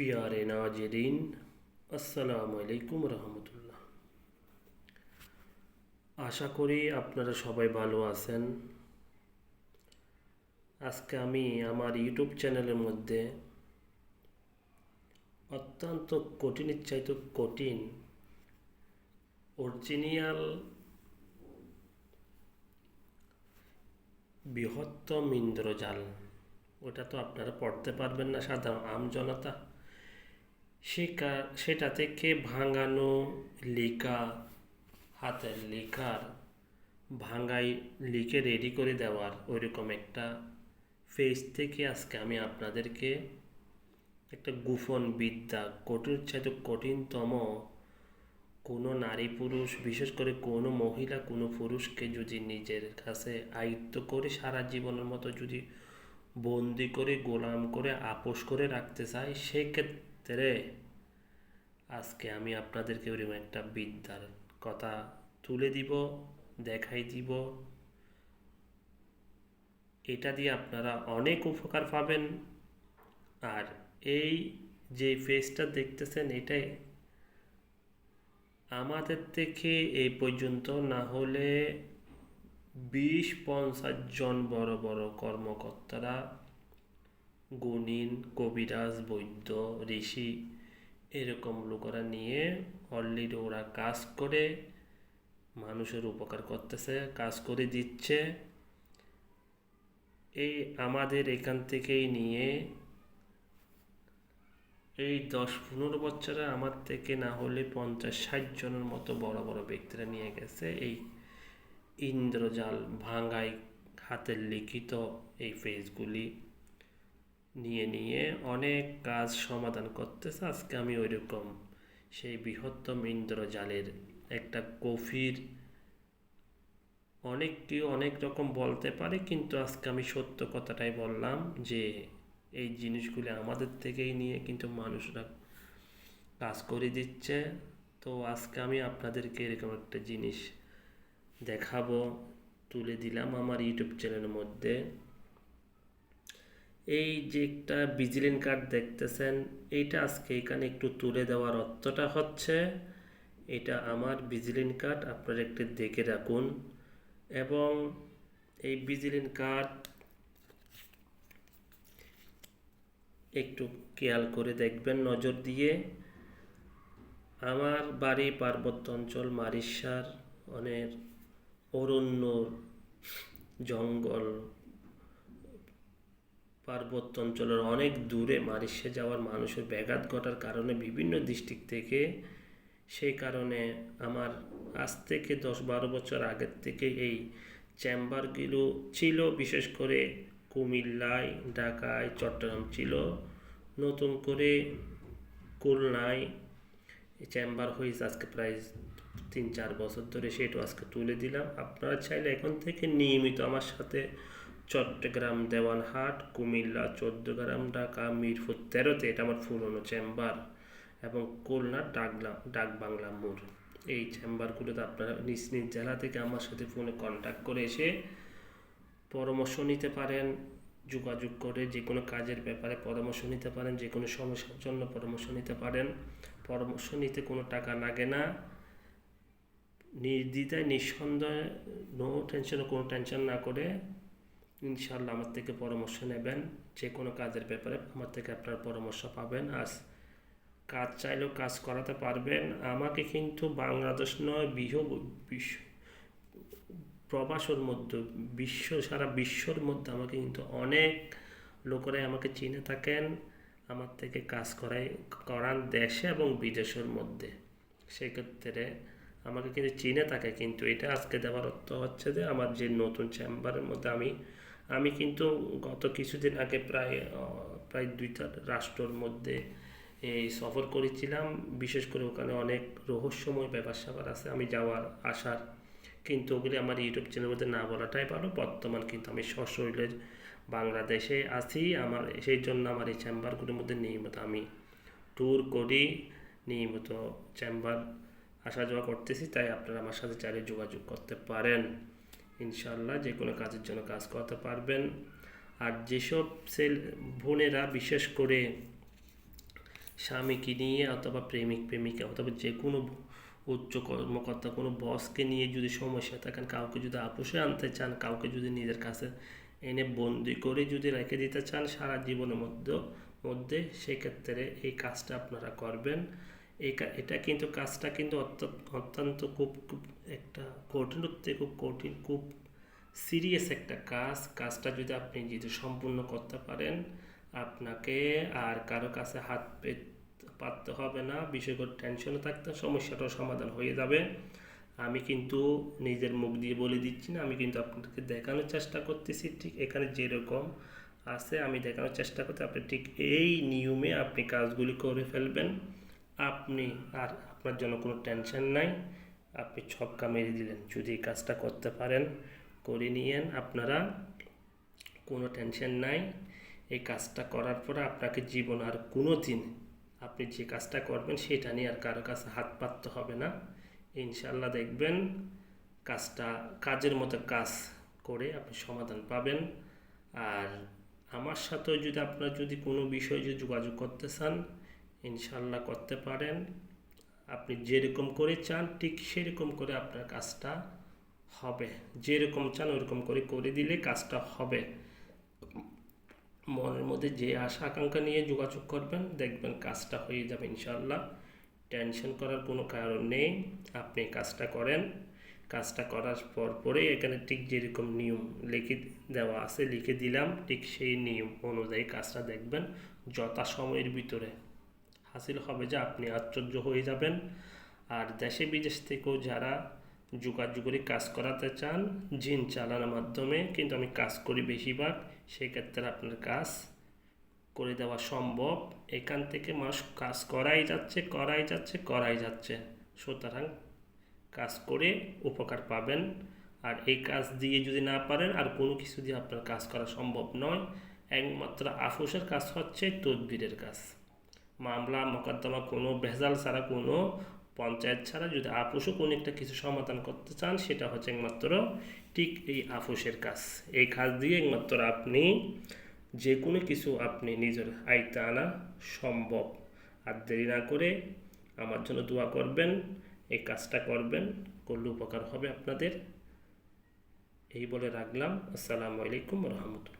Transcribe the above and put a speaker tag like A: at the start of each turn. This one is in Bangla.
A: পিয়ারে নাজরিন, আসসালামু আলাইকুম রহমতুল্লাহ। আশা করি আপনারা সবাই ভালো আছেন। আজকে আমি আমার ইউটিউব চ্যানেলের মধ্যে অত্যন্ত কঠিনের চাইতে কঠিন অরিজিনিয়াল বৃহত্তম ইন্দ্রজাল, ওটা তো আপনারা পড়তে পারবেন না, সাধারণ আম জনতা সে সেটা থেকে ভাঙানো লেখা, হাতের লেখার, ভাঙাই লিখে রেডি করে দেওয়ার, ওইরকম একটা ফেজ থেকে আজকে আমি আপনাদেরকে একটা গুফন বিদ্যা কঠিন চাইতে কঠিনতম কোনো নারী পুরুষ, বিশেষ করে কোনো মহিলা, কোনো পুরুষকে যদি নিজের কাছে আয়ত্ত করে সারা জীবনের মতো যদি বন্দি করে, গোলাম করে, আপোষ করে রাখতে চাই সেক্ষেত্রে আজকে আমি আপনাদেরকে ওরকম একটা বিদ্যার কথা তুলে দিব, দেখাই দিব। এটা দিয়ে আপনারা অনেক উপকার পাবেন। আর এই যে ফেসটা দেখতেছেন এটাই আমাদের থেকে এই পর্যন্ত না হলে বিশ পঞ্চাশ জন বড় বড় কর্মকর্তারা গুণিন, কবিরাজ, বৈদ্য, ঋষি এরকম লোকেরা নিয়ে অলরেডি ওরা কাজ করে, মানুষের উপকার করতেছে, কাজ করে দিচ্ছে। এই আমাদের এখান থেকেই নিয়ে এই দশ পনেরো বছরে আমার থেকে না হলে পঞ্চাশ ষাট জনের মতো বড় বড় ব্যক্তিরা নিয়ে গেছে এই ইন্দ্রজাল ভাঙ্গাই হাতের লিখিত এই ফেজগুলি নিয়ে নিয়ে অনেক কাজ সমাধান করতেছে। আজকে আমি ওইরকম সেই বৃহত্তম ইন্দ্রজালের একটা কফির অনেক কেউ অনেক রকম বলতে পারে, কিন্তু আজকে আমি সত্য কথাটাই বললাম যে এই জিনিসগুলি আমাদের থেকেই নিয়ে কিন্তু মানুষরা কাজ করে দিচ্ছে। তো আজকে আমি আপনাদেরকে এরকম একটা জিনিস দেখাবো, তুলে দিলাম আমার ইউটিউব চ্যানেলের মধ্যে। এই যে একটা ভিজিলিন কার্ড দেখতেছেন, এইটা আজকে এখানে একটু তুলে দেওয়ার অর্থটা হচ্ছে, এটা আমার ভিজিলিন কার্ড আপনারা একটু দেখে রাখুন। এবং এই ভিজিলিন কার্ড একটু খেয়াল করে দেখবেন নজর দিয়ে। আমার বাড়ি পার্বত্য অঞ্চল, মারিশার অনেক অরণ্য, জঙ্গল পার্বত্য অঞ্চলের অনেক দূরে মারিশে যাওয়ার মানুষের ব্যাঘাত ঘটার কারণে বিভিন্ন ডিস্ট্রিক্ট থেকে, সেই কারণে আমার আজ থেকে দশ বারো বছর আগের থেকে এই চেম্বারগুলো ছিল, বিশেষ করে কুমিল্লায়, ঢাকায়, চট্টগ্রাম ছিল। নতুন করে খুলনায় চেম্বার হয়েছে আজকে প্রায় তিন চার বছর ধরে, সেটাও আজকে তুলে দিলাম। আপনারা চাইলে এখন থেকে নিয়মিত আমার সাথে চট্টগ্রাম, দেওয়ানহাট, কুমিল্লা, চোদ্দগ্রাম, ঢাকা, মিরপুর, তেরোতে এটা আমার পুরনো চেম্বার এবং খুলনা, ডাকলা ডাক বাংলা মোড়। এই চেম্বারগুলোতে আপনারা নিজ নিজ জেলা থেকে আমার সাথে ফোনে কন্ট্যাক্ট করে এসে পরামর্শ নিতে পারেন, যোগাযোগ করে যে কোনো কাজের ব্যাপারে পরামর্শ নিতে পারেন, যে কোনো সমস্যার জন্য পরামর্শ নিতে পারেন। পরামর্শ নিতে কোনো টাকা লাগে না। নির্দ্বিধায়, নিঃসন্দেহে নো টেনশন কোনো টেনশন না করে ইনশাল্লাহ আমার থেকে পরামর্শ নেবেন। যে কোনো কাজের ব্যাপারে আমার থেকে আপনার পরামর্শ পাবেন। আর কাজ চাইলেও কাজ করাতে পারবেন। আমাকে কিন্তু বাংলাদেশ নয়, বিহ বিশ্ব প্রবাসর মধ্যে, বিশ্ব, সারা বিশ্বর মধ্যে আমাকে কিন্তু অনেক লোকেরাই আমাকে চিনে থাকেন। আমার থেকে কাজ করাই, করান দেশে এবং বিদেশের মধ্যে। সেক্ষেত্রে আমাকে কিন্তু চিনে থাকে। কিন্তু এটা আজকে দেওয়ার অর্থ হচ্ছে যে, আমার যে নতুন চেম্বারের মধ্যে আমি আমি কিন্তু গত কিছুদিন আগে প্রায় প্রায় দুইটা রাষ্ট্রর মধ্যে এই সফর করেছিলাম। বিশেষ করে ওখানে অনেক রহস্যময় ব্যাপার স্যাপার আছে, আমি যাওয়ার আসার কিন্তু ওগুলি আমার ইউটিউব চ্যানেলের মধ্যে না বলাটাই ভালো। বর্তমান কিন্তু আমি সশরীরে বাংলাদেশে আছি। আমার, সেই জন্য আমার এই চেম্বারগুলোর মধ্যে নিয়মিত আমি ট্যুর করি, নিয়মিত চেম্বার আসা যাওয়া করতেছি। তাই আপনারা আমার সাথে চাইলে যোগাযোগ করতে পারেন। ইনশাল্লাহ যে কোনো কাজের জন্য কাজ করতে পারবেন। আর যেসব সেল বোনেরা বিশেষ করে স্বামীকে নিয়ে অথবা প্রেমিক, প্রেমিকা অথবা যে কোনো উচ্চ কর্মকর্তা, কোনো বসকে নিয়ে যদি সমস্যা থাকেন, কাউকে যদি আপোষে আনতে চান, কাউকে যদি নিজের কাছে এনে বন্দি করে যদি রেখে দিতে চান, সারা জীবনের মধ্যে মধ্যে সেক্ষেত্রে এই কাজটা আপনারা করবেন। এই এটা কিন্তু কাজটা কিন্তু অত্যন্ত খুব খুব একটা কঠিন থেকে খুব কঠিন, খুব সিরিয়াস একটা কাজ। কাজটা যদি আপনি যদি সম্পূর্ণ করতে পারেন, আপনাকে আর কারও কাছে হাত পাততে হবে না বিষয় করে টেনশনে থাকতে সমস্যাটাও সমাধান হয়ে যাবে। আমি কিন্তু নিজের মুখ দিয়ে বলে দিচ্ছি না, আমি কিন্তু আপনাদেরকে দেখানোর চেষ্টা করতেছি, ঠিক এখানে যেরকম আছে, আমি দেখানোর চেষ্টা করতে আপনি ঠিক এই নিয়মে আপনি কাজগুলি করে ফেলবেন। আপনি আর আপনার জন্য কোনো টেনশন নাই। আপনি ছক্কা মেরে দিলেন। যদি এই কাজটা করতে পারেন, করে নিয়েন। আপনারা কোনো টেনশন নাই। এই কাজটা করার পরে আপনাকে জীবন আর কোনো দিন আপনি যে কাজটা করবেন, সেটা নিয়ে আর কারও কাছে হাত পাততে হবে না। ইনশাল্লাহ দেখবেন কাজটা, কাজের মতো কাজ করে আপনি সমাধান পাবেন। আর আমার সাথেও যদি আপনার যদি কোনো বিষয়ে যদি যোগাযোগ করতে চান ইনশাল্লাহ করতে পারেন। আপনি যেরকম করে চান, ঠিক সেরকম করে আপনার কাজটা হবে। যেরকম চান, ওরকম করে করে দিলে কাজটা হবে। মনের মধ্যে যে আশা, আকাঙ্ক্ষা নিয়ে যোগাযোগ করবেন, দেখবেন কাজটা হয়ে যাবে ইনশাল্লাহ টেনশন করার কোনো কারণ নেই। আপনি কাজটা করেন। কাজটা করার পর পরেই এখানে ঠিক যেরকম নিয়ম লিখে দেওয়া আছে, লিখে দিলাম, ঠিক সেই নিয়ম অনুযায়ী কাজটা দেখবেন। যথা সময়ের ভিতরে। হাসিল হবে যে আপনি আশ্চর্য হয়ে যাবেন। আর দেশে বিদেশ থেকেও যারা যোগাযোগের কাজ করাতে চান, জিন চালানোর মাধ্যমে, কিন্তু আমি কাজ করি বেশিরভাগ, সেক্ষেত্রে আপনার কাজ করে দেওয়া সম্ভব। এখান থেকে মানুষ কাজ করাই যাচ্ছে করাই যাচ্ছে করাই যাচ্ছে। সুতরাং কাজ করে উপকার পাবেন। আর এই কাজ দিয়ে যদি না পারেন, আর কোনো কিছু দিয়ে আপনার কাজ করা সম্ভব নয়। একমাত্র আফুসের কাজ হচ্ছে তদবিরের কাজ। মামলা, মোকদ্দমা কোনো ভেজাল ছাড়া কোনো পঞ্চায়েত ছাড়া যদি আপুসও কোনো একটা কিছু সমাধান করতে চান, সেটা হচ্ছে একমাত্র ঠিক এই আফুসের কাজ। এই কাজ দিয়ে একমাত্র আপনি যে কোনো কিছু আপনি নিজের আয়ত্তে আনা সম্ভব। আর দেরি না করে আমার জন্য দোয়া করবেন, এই কাজটা করবেন, করলে উপকার হবে আপনাদের। এই বলে রাখলাম। আসসালামু আলাইকুম রহমতুল্লাহ।